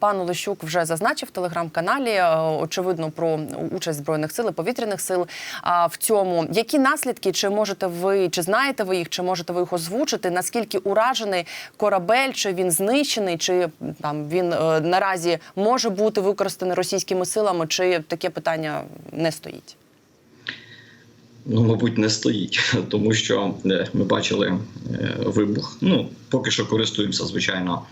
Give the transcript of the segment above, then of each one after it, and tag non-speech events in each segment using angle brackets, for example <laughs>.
Пан Олещук вже зазначив в телеграм-каналі е, очевидно про участь збройних сил і повітряних сил. А в цьому які наслідки? Чи можете ви, чи знаєте ви їх, чи можете ви їх озвучити? Наскільки уражений корабель? Чи він знищений? Чи там він е, наразі може бути використаний російськими силами? Чи таке питання не стоїть? Ну, мабуть, не стоїть, <laughs> тому що е, ми бачили е, вибух. Ну, поки що користуємося, звичайно,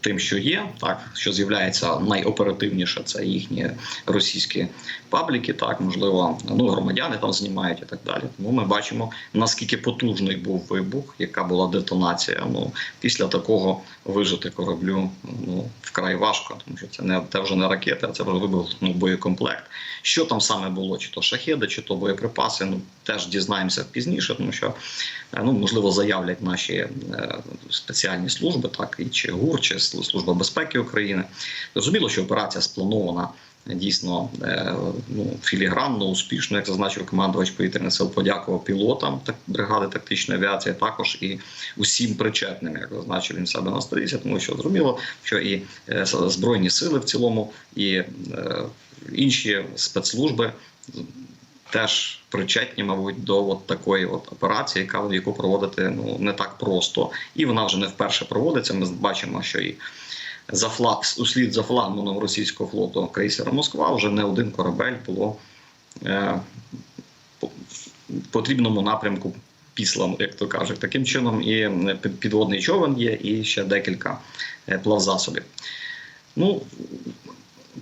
тим, що є, так що з'являється найоперативніше, це їхні російські пабліки. Так, можливо, ну громадяни там знімають і так далі. Тому ми бачимо наскільки потужний був вибух, яка була детонація. Ну після такого вижити кораблю ну вкрай важко, тому що це не це вже не ракета, це вже вибух ну, боєкомплект. Що там саме було, чи то шахеди, чи то боєприпаси. Ну теж дізнаємося пізніше, тому що е, ну можливо заявлять наші е, спеціальні служби, так і чи ГУР, чи Служба безпеки України. Зрозуміло, що операція спланована. Дійсно е, ну, філігранно, успішно, як зазначив командувач повітряних сил, подякував пілотам так, бригади тактичної авіації, також і усім причетним, як зазначив він себе на сторінці, тому що зрозуміло, що і е, збройні сили в цілому, і е, інші спецслужби теж причетні, мабуть, до от такої от операції, яка яку проводити ну не так просто, і вона вже не вперше проводиться. Ми бачимо, що і за флаг услід за флагманом російського флоту крейсера Москва вже не один корабель було е, по потрібному напрямку післом, як то кажуть. Таким чином, і підводний човен є, і ще декілька плавзасобів. Ну,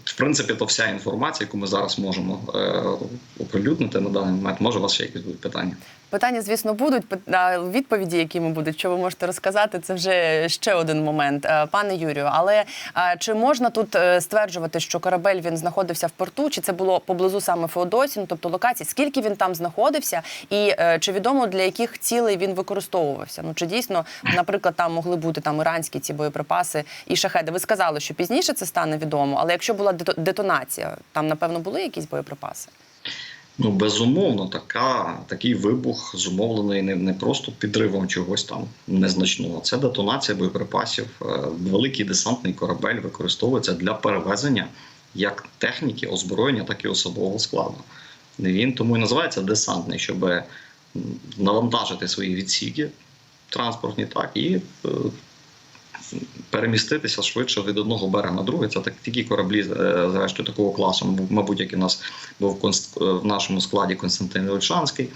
в принципі, то вся інформація, яку ми зараз можемо е, оприлюднити на даний момент. Може, у вас ще якісь будуть питання? Питання, звісно, будуть відповіді, які ми будуть, що ви можете розказати, це вже ще один момент, Е, пане Юрію. Але чи можна тут е, стверджувати, що корабель він знаходився в порту, чи це було поблизу саме Феодосії, ну, тобто локації? Скільки він там знаходився, і е, чи відомо для яких цілей він використовувався? Ну чи дійсно, наприклад, там могли бути там іранські ці боєприпаси і шахеди? Ви сказали, що пізніше це стане відомо, але якщо була детонація, там напевно були якісь боєприпаси? Ну, безумовно, така, такий вибух зумовлений не, не просто підривом чогось там незначного. Це детонація боєприпасів. Е, Великий десантний корабель використовується для перевезення як техніки, озброєння, так і особового складу. Він тому і називається десантний, щоб навантажити свої відсіки транспортні, так і е, переміститися швидше від одного берега на другий. Це так такі кораблі, е, зрештою, такого класу, мабуть, як у нас був е, в нашому складі Константин Ольшанський.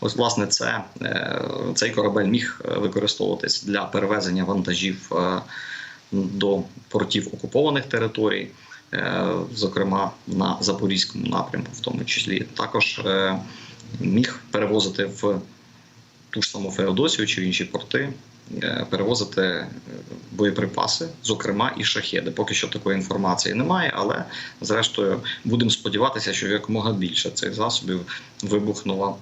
Ось, власне, це е, цей корабель міг використовуватись для перевезення вантажів до портів окупованих територій. Зокрема, на запорізькому напрямку, в тому числі також міг перевозити в ту ж саму Феодосію чи в інші порти, перевозити е, боєприпаси, зокрема і шахеди. Поки що такої інформації немає, але зрештою будемо сподіватися, що якомога більше цих засобів вибухнуло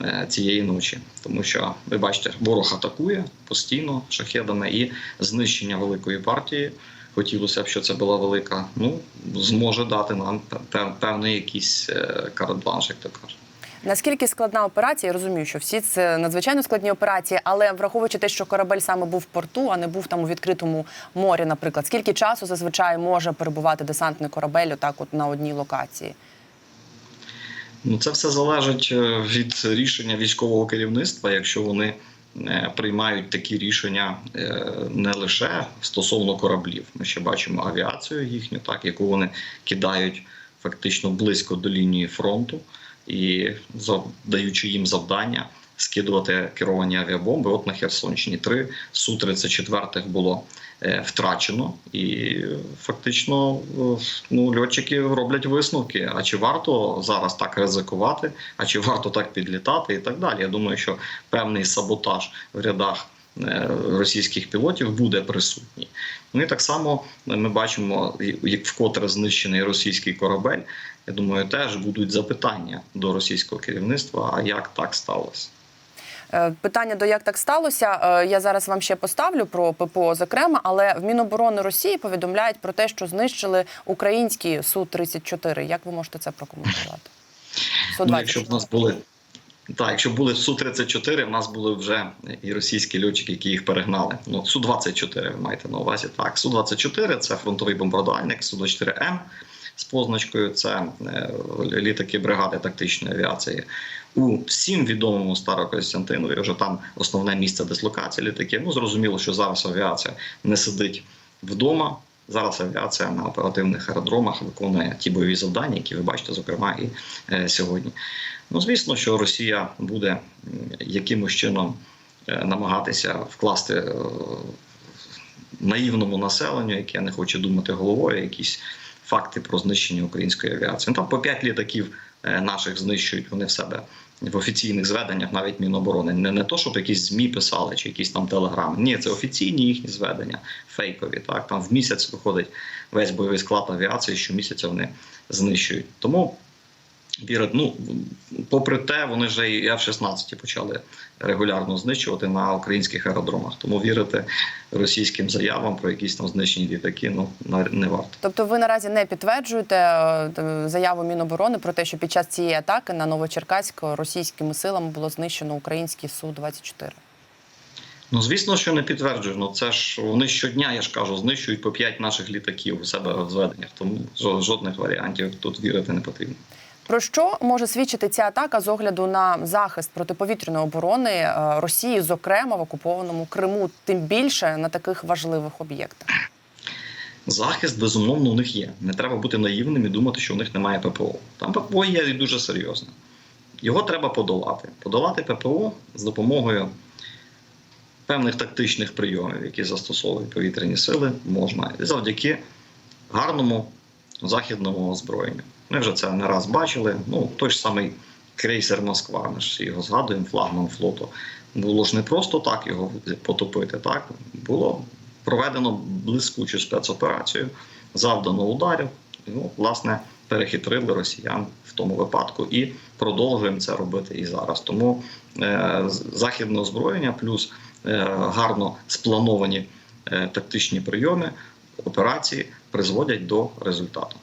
е, цієї ночі. Тому що ви бачите, ворог атакує постійно шахедами і знищення великої партії. Хотілося б, щоб це була велика. Ну зможе дати нам певний якийсь е, карт-бланш, як то кажуть. Наскільки складна операція? Я розумію, що всі це надзвичайно складні операції, але враховуючи те, що корабель саме був в порту, а не був там у відкритому морі, наприклад, скільки часу зазвичай може перебувати десантний корабель отак, от на одній локації? Ну, це все залежить е, від рішення військового керівництва, якщо вони е, приймають такі рішення е, не лише стосовно кораблів. Ми ще бачимо авіацію їхню, так яку вони кидають фактично близько до лінії фронту і даючи їм завдання скидувати керовані авіабомби. От на Херсонщині три су 34 було е, втрачено, і фактично е, ну, льотчики роблять висновки. А чи варто зараз так ризикувати, а чи варто так підлітати, і так далі. Я думаю, що певний саботаж в рядах. Е, Російських пілотів буде присутній. Ну і так само ми бачимо, як вкотре знищений російський корабель. Я думаю, теж будуть запитання до російського керівництва. А як так сталося? Е, Питання до як так сталося. е, Я зараз вам ще поставлю про ППО зокрема, але в Міноборони Росії повідомляють про те, що знищили українські су 34 Як ви можете це прокоментувати? Ну, якщо б в нас були Так, якщо були Су-34, в нас були вже і російські льотчики, які їх перегнали. Ну, Су-24 ви маєте на увазі. Так, Су-24 це фронтовий бомбардувальник, Су-24М з позначкою. Це е, літаки бригади тактичної авіації. У всім відомому Старокостянтинові вже там основне місце дислокації літаків. Ну зрозуміло, що зараз авіація не сидить вдома. Зараз авіація на оперативних аеродромах виконує ті бойові завдання, які ви бачите, зокрема, і е, сьогодні. Ну, звісно, що Росія буде якимось чином е, намагатися вкласти е, наївному населенню, яке не хоче думати головою, якісь факти про знищення української авіації. Ну, там по п'ять літаків е, наших знищують вони в себе в офіційних зведеннях, навіть Міноборони. Не, не то, щоб якісь ЗМІ писали чи якісь там телеграми. Ні, це офіційні їхні зведення, фейкові. Так там в місяць виходить весь бойовий склад авіації, що місяця вони знищують. Тому вірить, ну попри те, вони вже і F-16 почали регулярно знищувати на українських аеродромах. Тому вірити російським заявам про якісь там знищені літаки, ну не варто. Тобто ви наразі не підтверджуєте е, заяву Міноборони про те, що під час цієї атаки на Новочеркаськ російськими силами було знищено український Су-24? Ну звісно, що не підтверджую. Ну це ж вони щодня, я ж кажу, знищують по 5 наших літаків у себе в зведеннях. Тому жо- жодних варіантів тут вірити не потрібно. Про що може свідчити ця атака з огляду на захист протиповітряної оборони е, Росії, зокрема в окупованому Криму, тим більше на таких важливих об'єктах? Захист, безумовно, у них є. Не треба бути наївним і думати, що у них немає ППО. Там ППО є і дуже серйозне. Його треба подолати. Подолати ППО з допомогою певних тактичних прийомів, які застосовують повітряні сили, можна завдяки гарному західному озброєнню. Ми вже це не раз бачили. Ну, той ж самий крейсер Москва, ми ж його згадуємо, флагман флоту. Було ж не просто так його потопити. Так було проведено блискучу спецоперацію, завдано ударів. Ну, власне, перехитрили росіян в тому випадку і продовжуємо це робити і зараз. Тому е, західне озброєння плюс е, гарно сплановані е, тактичні прийоми операції призводять до результату.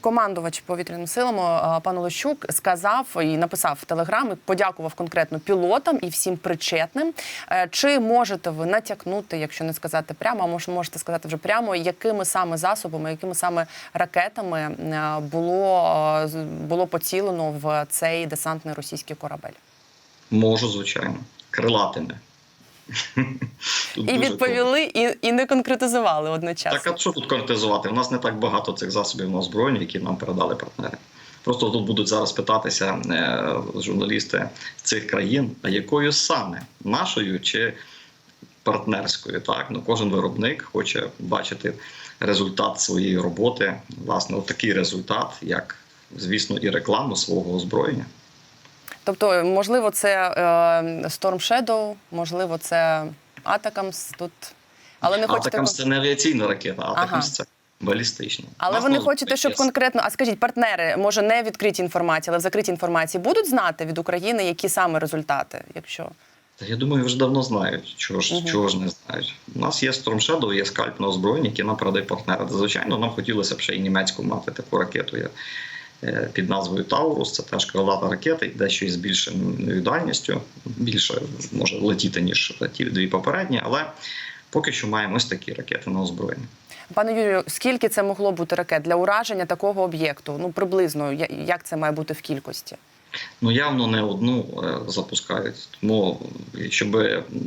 Командувач повітряним силами е, пан Олещук сказав і написав в телеграмі, подякував конкретно пілотам і всім причетним. Е, Чи можете ви натякнути, якщо не сказати прямо, а може можете сказати вже прямо, якими саме засобами, якими саме ракетами е, було, було поцілено в цей десантний російський корабель? Можу, звичайно, крилатими. Тут І відповіли, і, і не конкретизували одночасно. Так, а що тут конкретизувати? У нас не так багато цих засобів на озброєння, які нам передали партнери. Просто тут будуть зараз питатися е, журналісти цих країн, а якою саме нашою чи партнерською. Так, ну кожен виробник хоче бачити результат своєї роботи. Власне, такий результат, як звісно, і рекламу свого озброєння. Тобто, можливо, це е, Storm Shadow, можливо, це Атакамс тут. Але не хочете Атакамс це не авіаційна ракета, а Ага. Це балістична. Але Нас ви не хочете, щоб конкретно. А скажіть, партнери, може, не відкриті інформації, але в закритій інформації будуть знати від України, які саме результати, якщо Та я думаю, вже давно знають, чого ж, Мгм. чого ж не знають. У нас є Storm Shadow, є скальпне озброєння, яке нам передає партнери. Звичайно, нам хотілося б ще й німецьку мати таку ракету е, під назвою Таурус. Це теж крилата ракета, і дещо із більшою дальністю. Більше може летіти, ніж ті дві попередні, але поки що маємо ось такі ракети на озброєння. пане Юрію, скільки це могло бути ракет для ураження такого об'єкту? Ну приблизно як це має бути в кількості? Ну явно не одну е, запускають. Тому щоб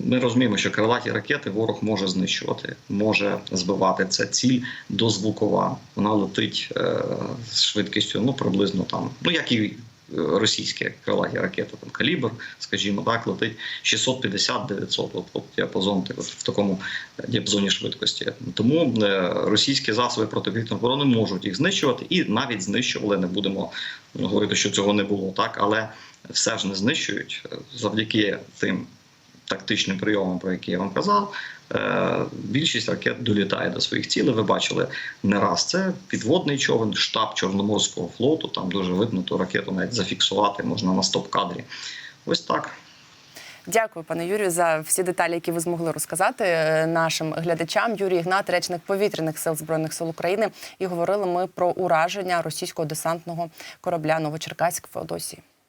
ми розуміємо, що крилаті ракети ворог може знищувати, може збивати це ціль дозвукова. Вона летить е, з швидкістю, ну приблизно там, ну як і. Е, Російські крилаті ракети, там калібр, скажімо так, летить 650-900, от, от діапазон в такому діапазоні швидкості. Тому е, російські засоби протиповітряної оборони можуть їх знищувати і навіть знищували. Не будемо говорити, що цього не було, так але все ж не знищують Е, завдяки тим тактичним прийомам, про які я вам казав. е, Більшість ракет долітає до своїх цілей. Ви бачили не раз. Це підводний човен, штаб Чорноморського флоту. Там дуже видно ту ракету навіть зафіксувати можна на стоп-кадрі. Ось так. Дякую, пане Юрію, за всі деталі, які ви змогли розказати е, нашим глядачам. Юрій Ігнат, речник повітряних сил збройних сил України, і говорили ми про ураження російського десантного корабля Новочеркаськ Феодосії.